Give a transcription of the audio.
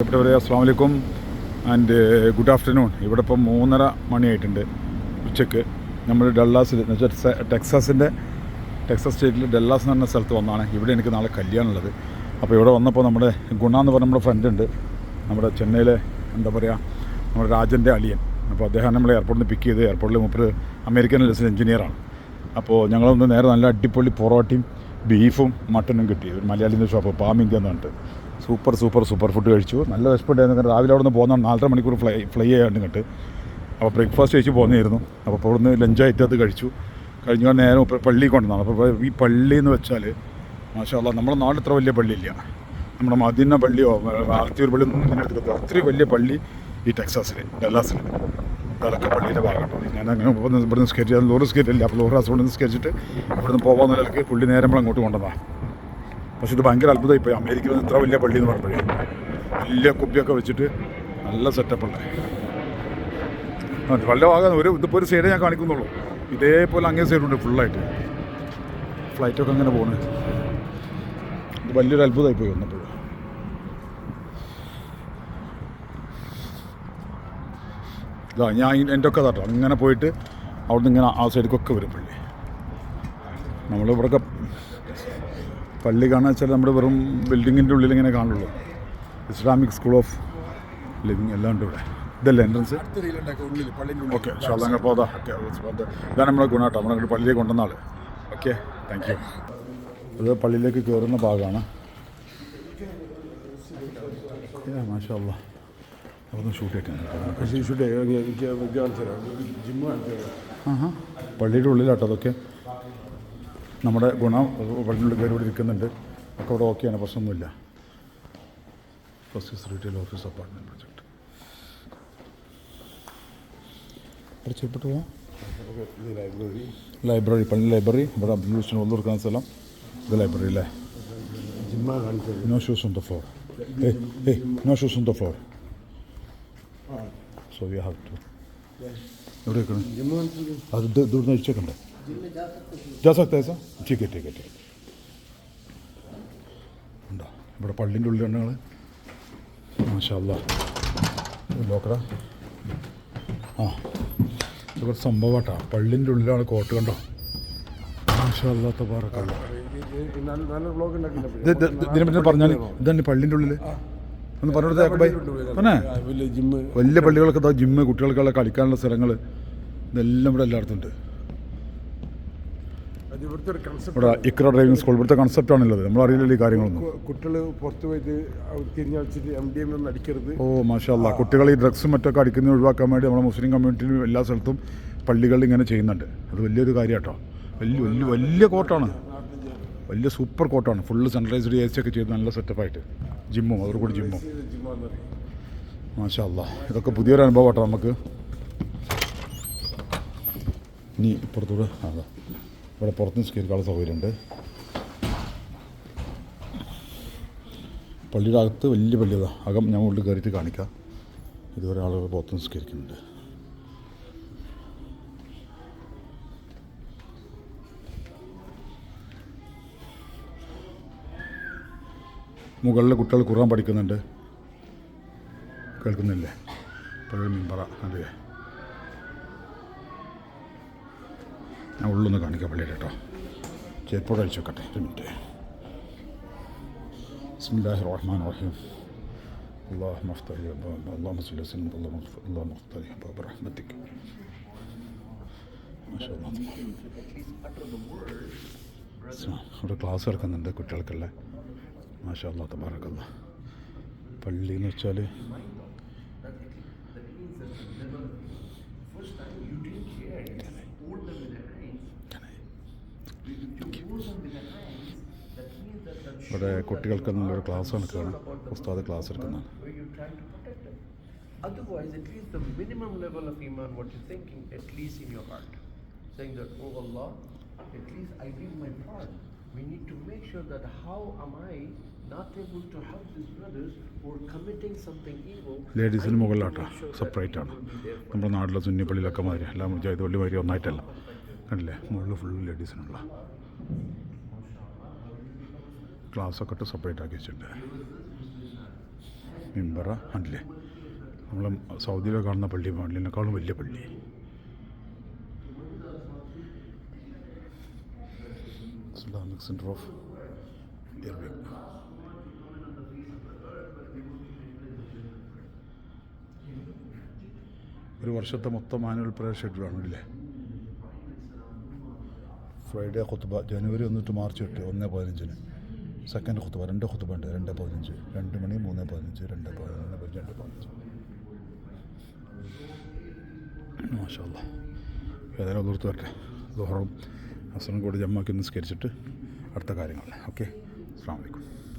പ്രിയപ്പെട്ടവരെ അസ്സാം വലൈക്കും ആൻഡ് ഗുഡ് ആഫ്റ്റർനൂൺ. ഇവിടെ ഇപ്പം മൂന്നര മണിയായിട്ടുണ്ട് ഉച്ചയ്ക്ക്. നമ്മൾ ഡല്ലാസിൽ എന്ന് വെച്ചാൽ ടെക്സാസിന്റെ ടെക്സാസ് സ്റ്റേറ്റിൽ ഡല്ലാസ് എന്ന് പറഞ്ഞ സ്ഥലത്ത് വന്നാണ് ഇവിടെ എനിക്ക് നാളെ കല്യാണം ഉള്ളത് അപ്പോൾ ഇവിടെ വന്നപ്പോൾ നമ്മുടെ ഗുണ എന്ന് പറഞ്ഞ നമ്മുടെ ഫ്രണ്ട് ഉണ്ട്. നമ്മുടെ ചെന്നൈയിലെ എന്താ പറയുക നമ്മുടെ രാജന്റെ അളിയൻ. അപ്പോൾ അദ്ദേഹം നമ്മളെ എയർപോർട്ടിൽ നിന്ന് പിക്ക് ചെയ്ത് എയർപോർട്ടിൽ മുപ്പത് അമേരിക്കൻ ലെസിൽ എഞ്ചിനീയറാണ് അപ്പോൾ ഞങ്ങളൊന്ന് നേരെ നല്ല അടിപൊളി പൊറോട്ടയും ബീഫും മട്ടനും കിട്ടി. ഒരു മലയാളിന്റെ ഷോപ്പ് പാമിങ്ക എന്ന് പറഞ്ഞിട്ട്. സൂപ്പർ സൂപ്പർ സൂപ്പർ ഫുഡ് കഴിച്ചു. നല്ല വിശപ്പുണ്ടായിരുന്നു കാരണം രാവിലെ അവിടെ നിന്ന് പോകുന്ന നാലര മണിക്കൂർ ഫ്ലൈ ഫ്ലൈ ചെയ്യാണ്ട് ഇങ്ങോട്ട്. അപ്പോൾ ബ്രേക്ക്ഫാസ്റ്റ് കഴിച്ച് പോകുന്നതായിരുന്നു അപ്പോൾ അവിടെ നിന്ന് ലഞ്ചായിട്ട് അത് കഴിച്ചു. കഴിഞ്ഞ നേരം പള്ളി കൊണ്ടുവന്നാണ്. അപ്പോൾ ഈ പള്ളി എന്ന് വെച്ചാൽ മാഷാല്ല നമ്മുടെ നാട്ടിൽ ഇത്ര വലിയ പള്ളിയില്ല. നമ്മുടെ മദീന പള്ളിയോ ആർത്തിയൂർ പള്ളി ഒന്നും ഇതിന്റെ അടുത്ത് അത്രയും വലിയ പള്ളി ഈ ടെക്സാസിൽ ഡല്ലാസിൽ തലക്ക പള്ളിയുടെ ഭാഗമാണ്. ഞാൻ അങ്ങനെ സ്കെച്ച് ചെയ്യാൻ ലോറി സ്കരിച്ചില്ല അപ്പോൾ ലോറി ഹസ്ബൻഡിൽ നിന്ന് സ്കെച്ചിട്ട് ഇവിടുന്ന് പോകാൻ നിലയ്ക്ക് പുള്ളി നേരം അങ്ങോട്ട് കൊണ്ടുവന്നതാണ് പക്ഷെ ഇത് ഭയങ്കര അത്ഭുതമായി പോയി അമേരിക്കയിൽ നിന്ന് ഇത്ര വലിയ പള്ളി എന്ന് പറഞ്ഞപ്പോഴേ വലിയ കുപ്പിയൊക്കെ വെച്ചിട്ട് നല്ല സെറ്റപ്പുള്ള വല്ല ഭാഗം ഒരു ഇതിപ്പോൾ ഒരു സൈഡേ ഞാൻ കാണിക്കുന്നുള്ളൂ. ഇതേപോലെ അങ്ങേ സൈഡുണ്ട് ഫുള്ളായിട്ട് ഫ്ലൈറ്റൊക്കെ അങ്ങനെ പോണ്. ഇത് വലിയൊരു അത്ഭുതമായി പോയി വന്നപ്പോൾ ഇതാ ഞാൻ എന്റെ ഒക്കെ തട്ടോ അങ്ങനെ പോയിട്ട് അവിടുന്ന് ഇങ്ങനെ ആ സൈഡിക്കൊക്കെ വരും പള്ളി. നമ്മളിവിടെയൊക്കെ പള്ളി കാണാൻ വെച്ചാൽ നമ്മുടെ വെറും ബിൽഡിങ്ങിന്റെ ഉള്ളിൽ ഇങ്ങനെ കാണുള്ളൂ. ഇസ്ലാമിക് സ്കൂൾ ഓഫ് ലിവിങ് എല്ലാം ഉണ്ട് ഇവിടെ. ഇതല്ലേ എൻട്രൻസ് ഓക്കെ അങ്ങനെ പോതാ ഓക്കെ ഇതാണ് നമ്മളെ ഗുണാട്ടോ നമ്മളെ പള്ളിയിലേക്ക് കൊണ്ടുവന്ന ആൾ ഓക്കെ താങ്ക് യു അത് പള്ളിയിലേക്ക് കയറുന്ന ഭാഗമാണ്. മാഷാ ഷൂട്ട് ചെയ്യട്ടെ ഷൂട്ട് ജിമ്മ പള്ളിയുടെ ഉള്ളിലാട്ടോ അതൊക്കെ. നമ്മുടെ ഗുണം പള്ളിയുടെ കയറി ഇവിടെ ഇരിക്കുന്നുണ്ട്. ഒക്കെ ഇവിടെ ഓക്കെയാണ് പ്രശ്നമൊന്നുമില്ല. First retail office apartment project പരിചയപ്പെട്ടു പോവാം. ലൈബ്രറി പള്ളി ലൈബ്രറി ഇവിടെ അബ്ദുൽ ഹുസ്സൻ ഒന്നു കൊടുക്കുന്ന സ്ഥലം. ഇത് ലൈബ്രറി അല്ലേ? No shoes on the floor ഏയ് no shoes on the floor so you have to എവിടെ വെക്കണം അത് ദൂരം അഴിച്ചേക്കണ്ടേ? जा सकते हैं सर ठीक है ठीक है ठीक है ഉണ്ടോ ഇവിടെ പള്ളിൻ്റെ ഉള്ളിൽ ഞങ്ങൾ മാഷല്ല നോക്കട ആ ഇവിടെ സംഭവട്ടാ പള്ളിൻ്റെ ഉള്ളിലാണ് കോട്ട് കണ്ടോ മാഷല്ലാത്ത പാറക്കല്ല ഇതിനെ പറ്റി പറഞ്ഞാൽ ഇതാണ് പള്ളിൻ്റെ ഉള്ളിൽ ഒന്ന് പറഞ്ഞു കൊടുത്തേ ബൈ പറഞ്ഞേ ജിമ്മ് വലിയ പള്ളികളൊക്കെ ഇതാ ജിമ്മ് കുട്ടികൾക്കുള്ള കളിക്കാനുള്ള സ്ഥലങ്ങൾ ഇതെല്ലാം ഇവിടെ എല്ലായിടത്തും ഉണ്ട് ഇവിടെ ഇക്ര ഡ്രൈവിംഗ് സ്കൂൾ ഇവിടുത്തെ കൺസെപ്റ്റ് ആണുള്ളത്. നമ്മൾ അറിയില്ലല്ലോ ഈ കാര്യങ്ങളൊന്നും. കുട്ടികൾ പുറത്ത് പോയിട്ട് തിരിഞ്ഞു വെച്ചിട്ട് എം ഡി എം ഒന്നും അടിക്കരുത്. ഓ മാഷാല്ല. കുട്ടികൾ ഈ ഡ്രഗ്സും മറ്റൊക്കെ അടിക്കുന്നത് ഒഴിവാക്കാൻ വേണ്ടി നമ്മുടെ മുസ്ലിം കമ്മ്യൂണിറ്റിയിലും എല്ലാ സ്ഥലത്തും പള്ളികളിൽ ഇങ്ങനെ ചെയ്യുന്നുണ്ട്. അത് വലിയൊരു കാര്യം കേട്ടോ വലിയ വലിയ വലിയ കോട്ടാണ്. വലിയ സൂപ്പർ കോട്ടാണ്. ഫുള്ള് സെൻട്രലൈസ്ഡ് എ സി ഒക്കെ ചെയ്ത് നല്ല സെറ്റപ്പായിട്ട് ജിമ്മും അതോട് കൂടി ജിമ്മും. മാഷാ മാഷാല്ല. ഇതൊക്കെ പുതിയൊരു അനുഭവം കേട്ടോ നമുക്ക്. ഇനി ഇപ്പുറത്തൂടെ അതാ ഇവിടെ പുറത്തും നിസ്കരിക്കാനുള്ള സൗകര്യമുണ്ട്. പള്ളിയുടെ അകത്ത് വലിയ പള്ളിയതാണ് അകം ഞാൻ ഉള്ളിൽ കയറിയിട്ട് കാണിക്കാം. ഇതുവരെ ആളുകൾ പുറത്ത് നിസ്കരിക്കുന്നുണ്ട് മുകളിൽ കുട്ടികൾ കുറാൻ പഠിക്കുന്നുണ്ട്. കേൾക്കുന്നില്ലേ? പഴയ മിമ്പറ അതെ. ഞാൻ ഉള്ളൊന്ന് കാണിക്കാം പള്ളിയുടെ കേട്ടോ ചെരുപ്പോടെ അഴിച്ചു വെക്കട്ടെ ഒരു മിനിറ്റ് ബിസ്മില്ലാഹി റഹ്മാൻ റഹീം اللهم افتح لي أبواب اللهم صل وسلم اللهم اغفر اللهم افتح لي أبواب رحمتك ما شاء الله ഇവിടെ ക്ലാസ് എടുക്കുന്നുണ്ട് കുട്ടികൾക്കുള്ള മാഷാ അല്ലാ തബാറക്കല്ല പള്ളി എന്ന് വെച്ചാൽ ഇവിടെ കുട്ടികൾക്ക് നല്ലൊരു ക്ലാസ് നടക്കുകയാണ് ഉസ്താദ് ക്ലാസ് എടുക്കുന്നതാണ് where you're trying to protect them. Otherwise, at least the minimum level of iman, what you're thinking, at least in your heart, saying that, oh Allah, at least I did my part. We need to make sure that how am I not able to help these brothers who are committing something evil? ലേഡീസിന് I need to മുകളിലാട്ടോ make sure that separate ആണ് we will be there for നമ്മുടെ നാട്ടിലെ സുന്നിപ്പള്ളിയിലൊക്കെ മാതിരി എല്ലാം മുജാഹിദ് പള്ളി മാതിരി ഒന്നായിട്ടല്ല കണ്ടില്ലേ മുകളിൽ ഫുള്ള് ലേഡീസിനുള്ള ക്ലാസ്സൊക്കെ ഇട്ട് സെപ്പറേറ്റ് ആക്കി വെച്ചിട്ടുണ്ട് മിമ്പറ കണ്ടില്ലേ നമ്മൾ സൗദിയിലൊക്കെ കാണുന്ന പള്ളി പള്ളിനേക്കാളും വലിയ പള്ളി. ഇസ്ലാമിക് സെന്റർ ഓഫ് ഒരു വർഷത്തെ മൊത്തം ആനുവൽ പ്രയർ ഷെഡ്യൂളാണ് ഇല്ലേ ഫ്രൈഡേ കൊത്തുബ ജനുവരി ഒന്ന് ടു മാർച്ച് എട്ട് ഒന്ന് പതിനഞ്ചിന്. സെക്കൻഡ് ഖുത്ബ രണ്ട് ഖുത്ബ ഉണ്ട്. രണ്ട് പതിനഞ്ച്. രണ്ട് മണി മൂന്ന് പതിനഞ്ച് രണ്ട് പതിനൊന്ന് പതിനഞ്ച് രണ്ട് പതിനഞ്ച്. മാഷല്ല ഏതായാലും ഓർത്ത് വരട്ടെ ദുഹറും അസുഖം കൂടി ജമ്മാക്കി നിസ്കരിച്ചിട്ട് അടുത്ത കാര്യങ്ങൾ. ഓക്കെ? അസ്സാം വലൈക്കും